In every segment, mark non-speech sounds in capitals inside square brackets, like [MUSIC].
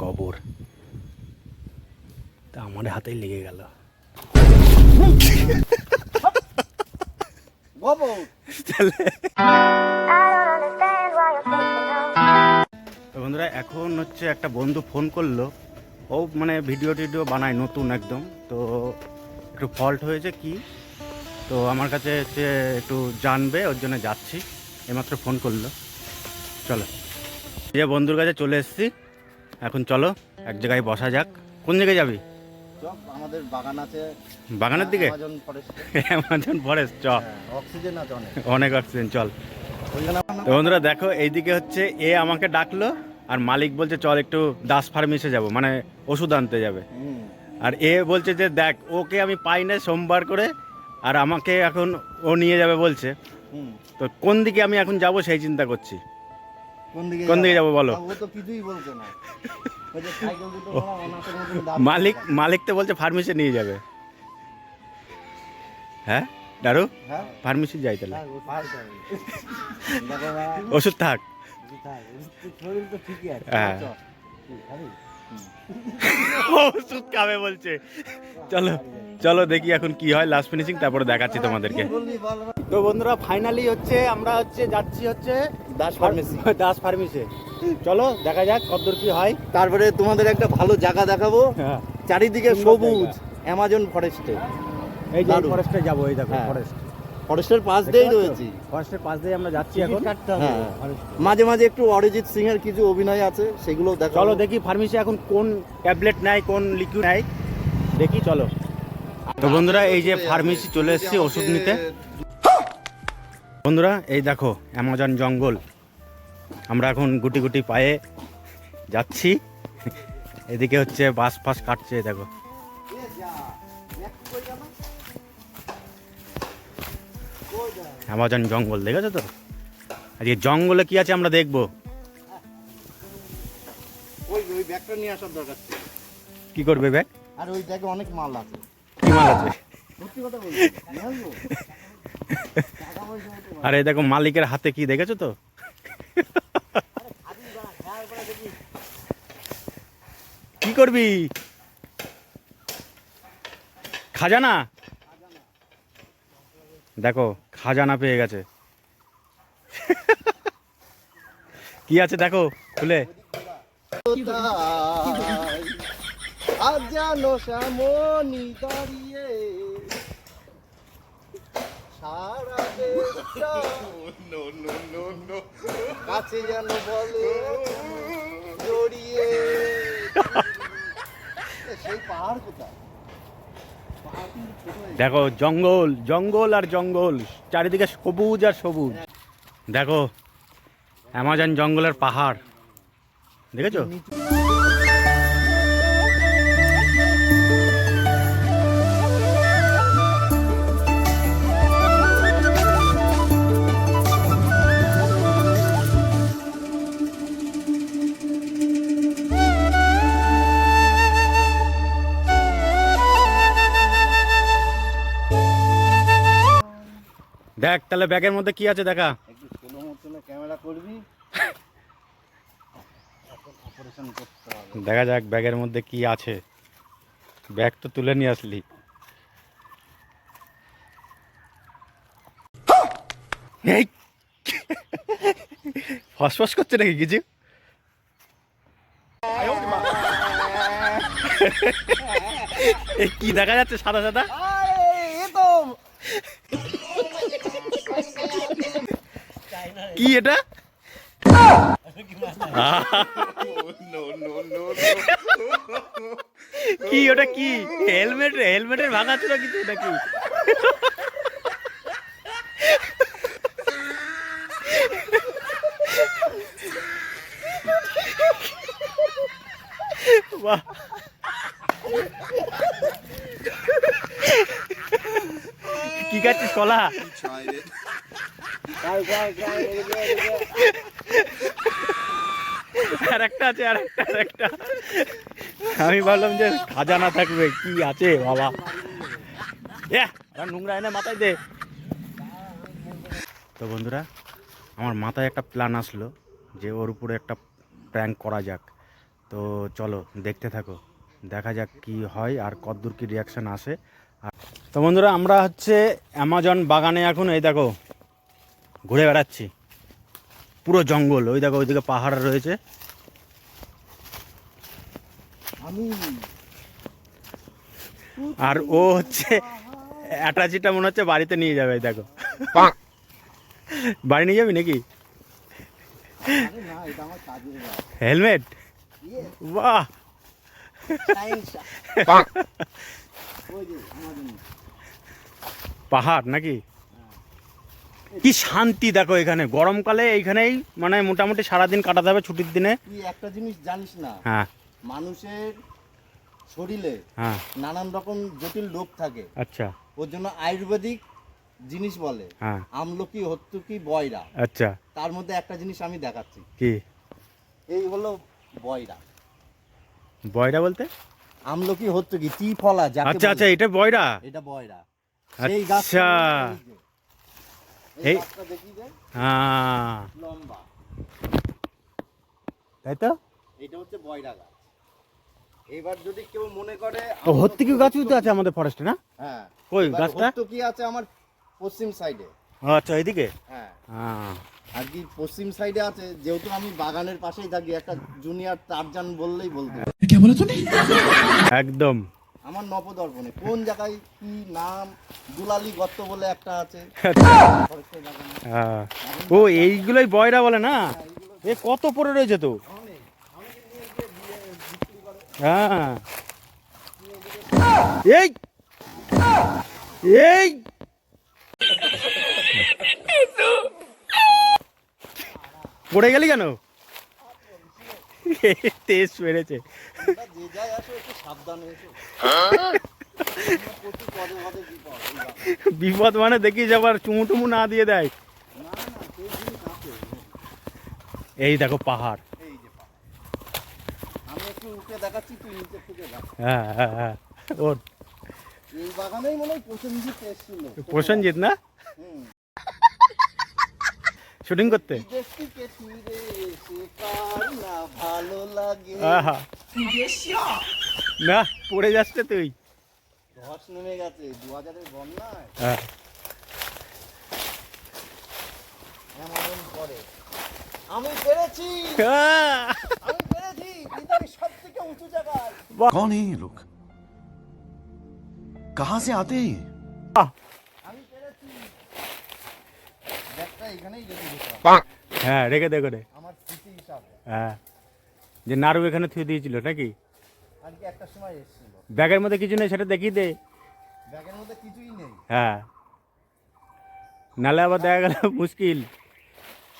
গোবর। তা আমার হাতেই লেগে গেল। তো বন্ধুরা এখন হচ্ছে একটা বন্ধু ফোন করল। ও মানে ভিডিও টিডিও বানায় নতুন একদম। তো একটু ফল্ট হয়েছে কি? তো আমার কাছে হচ্ছে একটু জানবে ওর জন্য যাচ্ছি। এইমাত্র ফোন করল। চলো। যে বন্ধুর কাছে চলে এসেছি। এখন চলো এক জায়গায় বসা যাক। কোন জায়গায় যাবি? আমাদের বাগান আছে। বাগানের দিকে? অ্যামাজন ফরেস্ট [LAUGHS] চ। অক্সিজেন আছে অনেক। অনেক অক্সিজেন চল। তো বন্ধুরা দেখো এইদিকে হচ্ছে এ আমাকে ডাকলো আর মালিক বলছে চল একটু দাস ফার্মেসে যাব মানে ওষুধ আনতে যাবে। আর এ বলছে যে দেখ ওকে আমি পাই না সোমবার করে আর আমাকে এখন ও নিয়ে যাবে বলছে। তো কোন দিকে আমি এখন যাব সেই চিন্তা করছি। কোন দিকে যাব? বলো? ও তো কিছুই বলছে না। মালিক মালিক তো বলছে ফার্মেসি নিয়ে যাবে। হ্যাঁ? দারু? হ্যাঁ? ফার্মেসি যাই তাহলে। বাবা, ওষুধ থাক। হ্যাঁ। ওষুধ খাবে বলছে। চলো চলো দেখি এখন কি হয় লাস্ট ফিনিশিং তারপরে দেখাচ্ছি তোমাদেরকে। তো বন্ধুরা ফাইনালি হচ্ছে আমরা হচ্ছে যাচ্ছি হচ্ছে দাস ফার্মেসি [LAUGHS] দাস ফার্মেসি চলো দেখা যাক কতদূর কি হয়। তারপরে তোমাদের একটা ভালো জায়গা দেখাবো। হ্যাঁ। চারিদিকে সবুজ অ্যামাজন ফরেস্টে এই যে ফরেস্টে যাব এই দেখো হ্যাঁ। ফরেস্ট ফরেস্টের পাশ দিয়েই রয়েছি। ফরেস্টের পাশ দিয়ে আমরা যাচ্ছি এখন। হ্যাঁ। মাঝে মাঝে একটু অরিজিৎ সিং এর কিছু অভিনয় আছে সেগুলো দেখো চলো দেখি ফার্মেসি এখন কোন ট্যাবলেট নেয় কোন লিকুইড নেয় দেখি চলো। তো বন্ধুরা এই যে ফার্মেসি চলে এসেছি ওষুধ নিতে। বন্ধুরা এই দেখো অ্যামাজন জঙ্গল। আমরা এখন গুটি গুটি পায়ে যাচ্ছি। এদিকে হচ্ছে বাস ফাস কাটছে দেখো। অ্যামাজন জঙ্গল দেখেছ তো? আজকে জঙ্গলে কি আছে আমরা দেখব? ওই ওই ব্যাগটা নিয়ে আসার দরকার কি করবে ব্যাগ? আর ওই ব্যাগে অনেক মাল আছে। কি মাল আছে? সত্যি কথা বলছি আর দেখো মালিকের হাতে কি দেখেছ তো? কি করবি? খাজানা? দেখো, খাজানা পেয়ে গেছে। কি আছে দেখো, খুলে? আজ জানো শ্যামনি দাঁড়িয়ে। সারা দেশটা। কাছে যেন বলে জড়িয়ে। সেই পাহাড় কোথায়? পাহাড় কিন্তু ছোট গেছে। দেখো জঙ্গল জঙ্গল আর জঙ্গল চারিদিকে সবুজ আর সবুজ। দেখো অ্যামাজন জঙ্গলের পাহাড়। দেখেছ? দেখ তাহলে ব্যাগের মধ্যে কি আছে দেখা? একটু স্লো মোশনে ক্যামেরা করবি। অপারেশন করতে হবে। দেখা যাক ব্যাগের মধ্যে কি আছে। ব্যাগ তো তুলে নিয়ে আসলি। ফসফস করছে নাকি কিছু কি দেখা যাচ্ছে সাদা সাদা? কি এটা? কি ওটা কি? হেলমেট হেলমেটের ভাঙা ছিল কিছু এটা কি? বাহ। কি খাচ্ছিস কলা খাই খাই খাই এদিকে, এদিকে। আর একটা আছে আর একটা আর একটা আমি ভাবলাম যে খাজানা থাকবে, কি আছে বাবা। নোংরা এনে মাথায় দে। তো বন্ধুরা, আমার মাথায় একটা প্ল্যান আসলো যে ওর উপরে একটা প্র্যাঙ্ক করা যাক। তো চলো, দেখতে থাকো। দেখা যাক কি হয় আর কতদূর কি রিয়াকশান আসে। তো বন্ধুরা, আমরা হচ্ছে অ্যামাজন বাগানে এখন, এই দেখো। ঘুরে বেড়াচ্ছি। পুরো জঙ্গল ওই দেখো ওইদিকে পাহাড় রয়েছে। আর ও হচ্ছে অ্যাটাচিটা মনে হচ্ছে বাড়িতে নিয়ে যাবে এই দেখো। বাড়ি নিয়ে যাবি নাকি? হেলমেট? বাহ! পাহাড় নাকি? কি শান্তি দেখো এখানে। গরমকালে এইখানেই মানে মোটামুটি সারাদিন কাটাতে হবে ছুটির দিনে। একটা জিনিস জানিস না? হ্যাঁ। মানুষের শরীরে হ্যাঁ। নানান রকম জটিল রোগ থাকে। আচ্ছা। ওর জন্য আয়ুর্বেদিক জিনিস বলে। হ্যাঁ। আমলকি হত্যকি বয়রা। আচ্ছা। তার মধ্যে একটা জিনিস আমি দেখাচ্ছি। কি? এই হলো বয়রা। বয়রা বলতে? আমলকি হত্যকি টি ফলা আচ্ছা আচ্ছা এটা বয়রা? এটা বয়রা। সেই গাছটা আচ্ছা এই হ্যাঁ। লম্বা। তাই তো? এটা হচ্ছে বয়রা গাছ। এবার যদি কেউ মনে করে ও হত্তিকি গাছও তো আছে আমাদের ফরেস্টে না? হ্যাঁ। কই গাছটা? হত্যকি আছে আমার পশ্চিম সাইডে আচ্ছা এইদিকে? হ্যাঁ। হ্যাঁ। আর কি পশ্চিম সাইডে আছে যেহেতু আমি বাগানের পাশেই থাকি একটা জুনিয়র টারজান বললেই বলতে হবে। একদম। আমার নবদর্পণে। কোন জায়গায় কি নাম দুলালি গর্ত বলে একটা আছে? হ্যাঁ। ও, এইগুলোই বয়রা বলে না? এ, কত পরে রয়েছে তো। হ্যাঁ। এই! এই! পড়ে গেলি কেন তেজ বেড়েছে তোমরা যে যাই আসো একটু সাবধানে এসো প্রচুর [LAUGHS] পদে পদে বিপদ মানে দেখিস আবার চুমু টুমু না দিয়ে দেয়। এই দেখো পাহাড়। হ্যাঁ হ্যাঁ হ্যাঁ ওর প্রসেনজিৎ না? শুটিং করতে বিদেশটিকে ফিরে এসে কার না ভালো লাগে আহা না পড়ে যাচ্ছে তুই ধস নেমে গেছে দু হাজারের বন্যায় হ্যাঁ এমন করে আমি পেরেছি আহ! আমি পেরেছি পৃথিবীর সব থেকে উঁচু জায়গায় कौन है ये लोग कहां से आते हैं ये? আমি পেরেছি ব্যাগটা এখানেই রেখে দিতাম হ্যাঁ রেখে দে করে আমার স্মৃতি হিসাবে হ্যাঁ। যে নাড়ু এখানে থুয়ে দিয়েছিল নাকি? আজকে একটা সময় এসেছিল। ব্যাগের মধ্যে কিছু নেই সেটা দেখিয়ে দে। ব্যাগের মধ্যে কিছুই নেই। হ্যাঁ। নালে আবার দেখা গেল মুশকিল।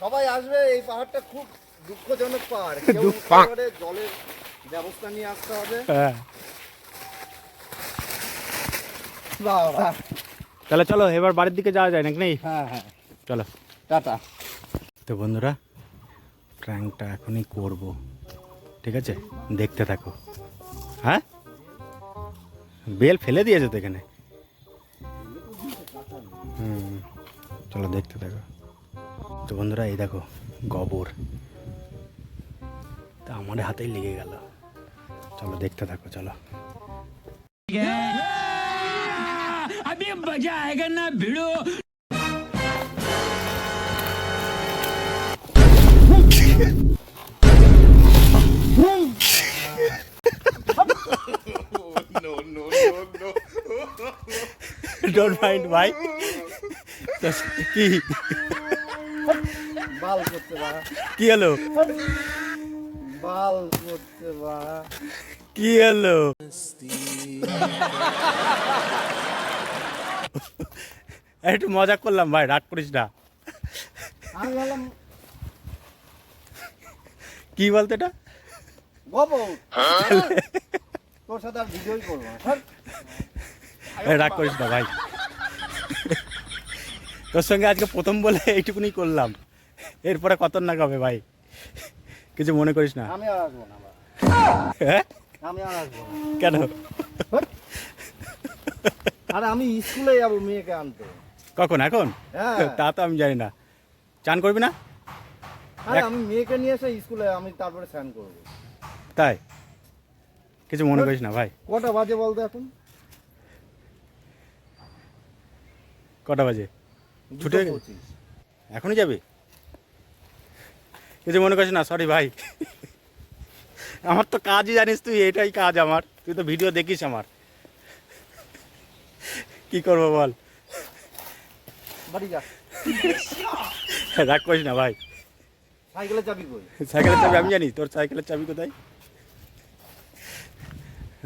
সবাই আসবে এই পাহাড়টা খুব দুঃখজনক পাহাড়। [LAUGHS] কেউ পারে, জলের ব্যবস্থা নিয়ে আসতে হবে। হ্যাঁ। বাবা। তাহলে চলো এবার বাড়ির দিকে যাওয়া যায় নাকি? নেই হ্যাঁ হ্যাঁ। চলো। টাটা। তো বন্ধুরা প্র্যাঙ্কটা এখনই করব ঠিক আছে দেখতে থাকো হ্যাঁ বেল ফেলে দিয়েছে তো এখানে হুম চলো দেখতে থাকো তো বন্ধুরা এই দেখো গোবর তা আমার হাতেই লেগে গেল চলো দেখতে থাকো চলো अभी मजा आएगा ना भिड़ो ডোন্ট মাইন্ড ভাই। কি? বাল করতে কি হলো? বাল করতে কি হলো? একটু মজা করলাম ভাই রাগ করিস না। কি বলতো এটা? তোর সাথে আর ভিডিওই করব রাগ করিস না ভাই। তোর সঙ্গে আজকে প্রথম বলে এইটুকুনি করলাম। এরপরে খতরনাক হবে ভাই? কিছু মনে করিস না। আমি আর আসব না হ্যাঁ? আমি আর আসব কেন? আরে আমি স্কুলে যাব মেয়েকে আনতে। কখন এখন? হ্যাঁ। তা তো আমি জানি না। চান করবি না? আরে আমি মেয়েকে নিয়ে এসে স্কুলে আমি তারপরে স্নান করব। তাই? কিছু মনে করিস না ভাই। কটা বাজে বলতো এখন? কটা বাজে? ছুটে এখনই যাবে? কিছু মনে করিস না সরি ভাই। আমার তো কাজই জানিস তুই এটাই কাজ আমার। তুই তো ভিডিও দেখিস আমার। কি করব বল? বাড়ি যা। রাগ করিস না ভাই। সাইকেলে চাবি কই? সাইকেলের চাবি আমি জানি তোর সাইকেলের চাবি কোথায়?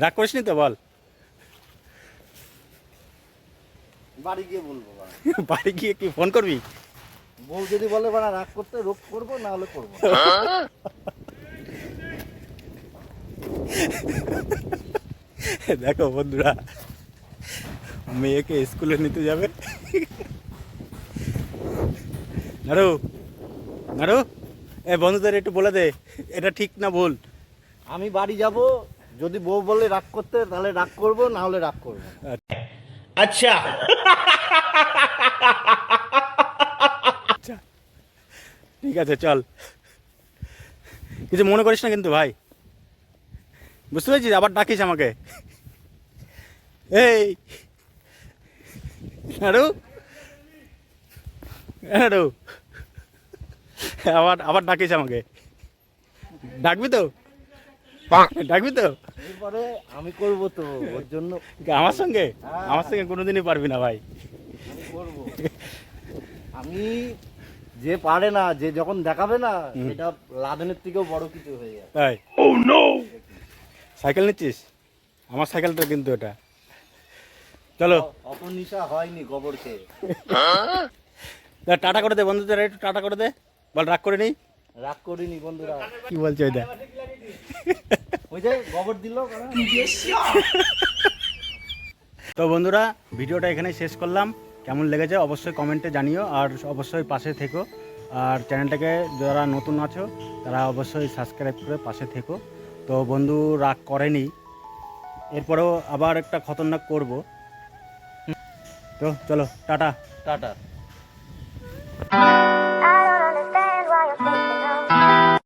রাগ করিস নি তো বল? বাড়ি গিয়ে বলব [LAUGHS] বাড়ি। গিয়ে কি ফোন করবি? বউ যদি বলে বাড়া রাগ করতে রোগ করব না হলে করব [LAUGHS] দেখো বন্ধুরা মেয়েকে স্কুলে নিতে যাবে। [LAUGHS] নারু নারু এ বন্ধুদের একটু বলে দে এটা ঠিক না ভুল? আমি বাড়ি যাব যদি বউ বলে রাগ করতে তাহলে রাগ করব না হলে রাগ করব। আচ্ছা। ঠিক আছে, চল। কিছু মনে করিস না কিন্তু ভাই। বুঝতে পেরেছিস? আবার ডাকিস আমাকে। এই। নাড়ু। নাড়ু। আবার আবার ডাকিস আমাকে। ডাকবি তো? ডাকবি তো? এরপরে আমি করব তো ওর জন্য আমার সঙ্গে? আমার সঙ্গে কোনোদিনই পারবি না ভাই। আমি করব। আমি যে পারে না যে যখন দেখাবে না এটা লাদেনের থেকেও বড় কিছু হয়ে যায় তাই? সাইকেল নিচ্ছিস? আমার সাইকেলটা কিন্তু এটা। চলো। অত নিশা হয়নি গোবর খেয়ে তা টাটা করে দে বন্ধুদের একটু টাটা করে দে। বল রাগ করে নেই? রাগ করিনি বন্ধুরা। কি বলছে ওইটা? ওই যে গোবর দিল তো বন্ধুরা ভিডিওটা এখানেই শেষ করলাম। কেমন লেগেছে অবশ্যই কমেন্টে জানিও আর অবশ্যই পাশে থেকো। আর চ্যানেলটাকে যারা নতুন আছো তারা অবশ্যই সাবস্ক্রাইব করে পাশে থেকো। তো বন্ধু রাগ করেনি। এরপরেও আবার একটা খতরনাক করব। তো চলো টাটা। টাটা।